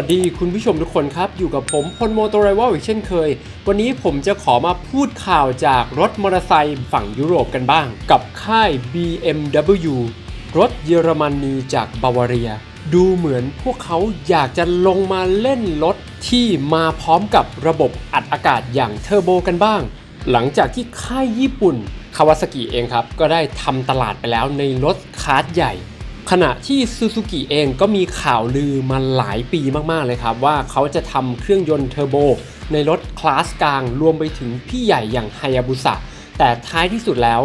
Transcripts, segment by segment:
วัสดีคุณผู้ชมทุกคนครับ อยู่กับผมพลโมโตไรวลอีกเช่นเคย วันนี้ผมจะขอมาพูดข่าวจากรถมอเตอร์ไซค์ฝั่งยุโรปกันบ้าง กับค่าย BMW รถเยอรมนีจากบาวาเรีย ดูเหมือนพวกเขาอยากจะลงมาเล่นรถที่มาพร้อมกับระบบอัดอากาศอย่างเทอร์โบกันบ้าง หลังจากที่ค่ายญี่ปุ่นคาวาซากิเองครับ ก็ได้ทำตลาดไปแล้วในรถคาร์ดใหญ่ ขณะที่ซูซูกิเองก็มีข่าวลือมาหลายปีมากๆเลยครับว่าเขาจะทำเครื่องยนต์เทอร์โบในรถคลาสกลางรวมไปถึงพี่ใหญ่อย่างไฮยาบุสะแต่ท้ายที่สุดแล้ว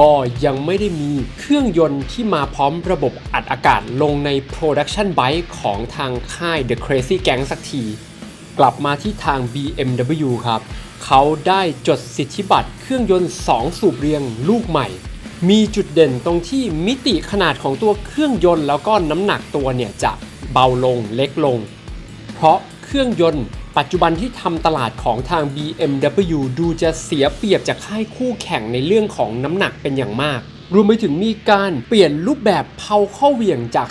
ก็ยังไม่ได้มีเครื่องยนต์ที่มาพร้อมระบบอัดอากาศลงใน Production Bike ของทางค่าย The Crazy Gang สักที กลับมาที่ทาง BMW ครับ เขาได้จดสิทธิบัตรเครื่องยนต์ 2 สูบเรียงลูกใหม่ มีจุดเด่นตรงที่มิติขนาดของตัวเครื่องยนต์แล้วก็น้ำหนักตัวเนี่ยจะเบาลงเล็กลง เพราะเครื่องยนต์ปัจจุบันที่ทำตลาดของทาง BMW ดูจะเสียเปรียบจากค่ายคู่แข่งในเรื่องของน้ำหนักเป็นอย่างมาก รวมไปถึงมีการเปลี่ยนรูปแบบเพาเข้าเหวี่ยงจาก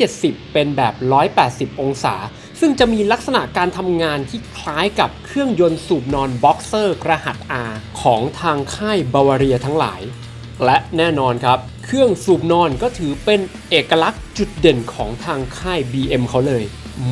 270 เป็นแบบ 180 องศา ซึ่งจะมีลักษณะการทำงานที่คล้ายกับเครื่องยนต์สูบนอนบ็อกเซอร์กระหัต R ของทางค่ายบาวาเรียทั้งหลาย และแน่นอนครับ เครื่องสูบนอนก็ถือเป็นเอกลักษณ์จุดเด่นของทางค่าย BM เขาเลย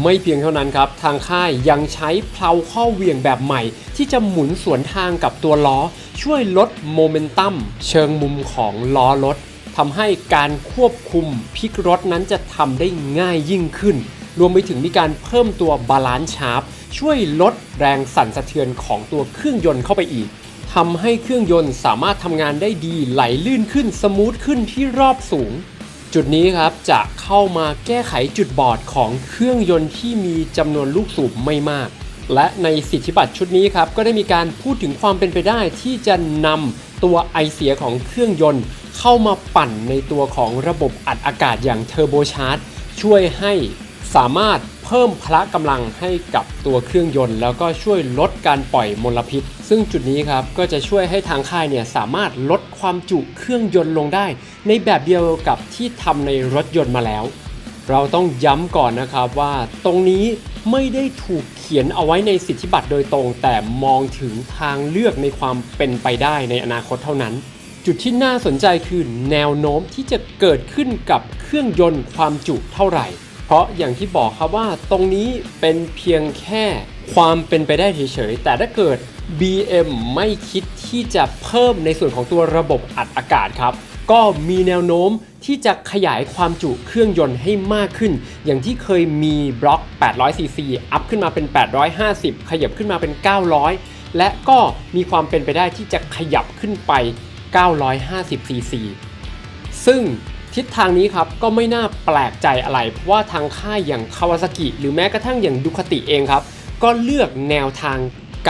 ไม่เพียงเท่านั้นครับ ทางค่ายยังใช้เพลาข้อเหวี่ยงแบบใหม่ ที่จะหมุนสวนทางกับตัวล้อ ช่วยลดโมเมนตัมเชิงมุมของล้อรถทำให้การควบคุมพลิกรถนั้นจะทำได้ง่ายยิ่งขึ้น รวมไปถึงมีการเพิ่มตัวบาลานซ์ชาร์ปช่วยลดแรงสั่นสะเทือนของตัวเครื่องยนต์เข้าไปอีก ทำให้เครื่องยนต์สามารถทำงานได้ดีไหลลื่นขึ้นสมูทขึ้นที่รอบสูง จุดนี้ครับจะเข้ามาแก้ไขจุดบอดของเครื่องยนต์ที่มีจำนวนลูกสูบไม่มาก และในสิทธิบัตรชุดนี้ครับก็ได้มีการพูดถึงความเป็นไปได้ที่จะนำตัวไอเสียของเครื่องยนต์ เข้ามาปั่นในตัวของระบบอัดอากาศอย่างเทอร์โบชาร์จช่วยให้สามารถ เพิ่มพละกำลังให้กับตัวเครื่องยนต์ แล้วก็ช่วยลดการปล่อยมลพิษ ซึ่งจุดนี้ครับก็จะช่วยให้ทางค่ายเนี่ยสามารถลดความจุเครื่องยนต์ลงได้ ในแบบเดียวกับที่ทำในรถยนต์มาแล้ว เราต้องย้ำก่อนนะครับว่าตรงนี้ไม่ได้ถูกเขียนเอาไว้ในสิทธิบัตรโดยตรง แต่มองถึงทางเลือกในความเป็นไปได้ในอนาคตเท่านั้นจุดที่น่าสนใจคือแนวโน้มที่จะเกิดขึ้นกับเครื่องยนต์ความจุเท่าไหร่ เพราะอย่างที่บอกครับว่าตรงนี้เป็นเพียงแค่ความเป็นไปได้เฉยๆ แต่ถ้าเกิด BM ไม่คิดที่จะเพิ่มในส่วนของตัวระบบอัดอากาศครับ ก็มีแนวโน้มที่จะขยายความจุเครื่องยนต์ให้มากขึ้น อย่างที่เคยมีบล็อก 800cc อัพขึ้นมาเป็น 850 ขยับขึ้นมาเป็น 900 และก็มีความเป็นไปได้ที่จะขยับขึ้นไป 950cc ซึ่ง ทิศทางนี้ครับก็ไม่น่าแปลกใจอะไร เพราะว่าทางค่ายอย่างคาวาซากิหรือแม้กระทั่งอย่างดูคาติเองครับ ก็เลือกแนวทาง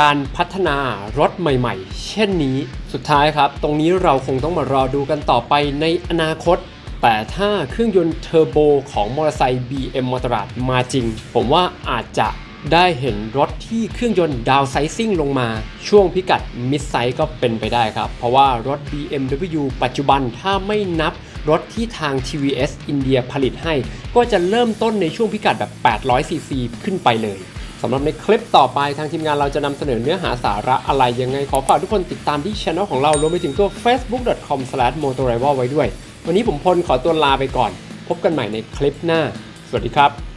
การพัฒนารถใหม่ๆ เช่นนี้สุดท้ายครับ ตรงนี้เราคงต้องมารอดูกันต่อไปในอนาคต แต่ถ้าเครื่องยนต์เทอร์โบของมอเตอร์ไซค์ BM มอเตอร์มาจริง ผมว่าอาจจะ ได้เห็นรถที่เครื่องยนต์ดาวไซซิ่งลงมาช่วงพิกัดมิดไซส์ก็เป็นไปได้ครับ เพราะว่ารถ BMW ปัจจุบันถ้าไม่นับรถที่ทาง TVS อินเดียผลิตให้ ก็จะเริ่มต้นในช่วงพิกัดแบบ 800cc ขึ้นไปเลยสำหรับในคลิปต่อไปทางทีมงานเราจะนำเสนอเนื้อหาสาระอะไรยังไง ขอฝากทุกคนติดตามที่ช่องของเรารวมไปถึงตัว facebook.com/motorival ไว้ด้วย วันนี้ผมพลขอตัวลาไปก่อน พบกันใหม่ในคลิปหน้า สวัสดีครับ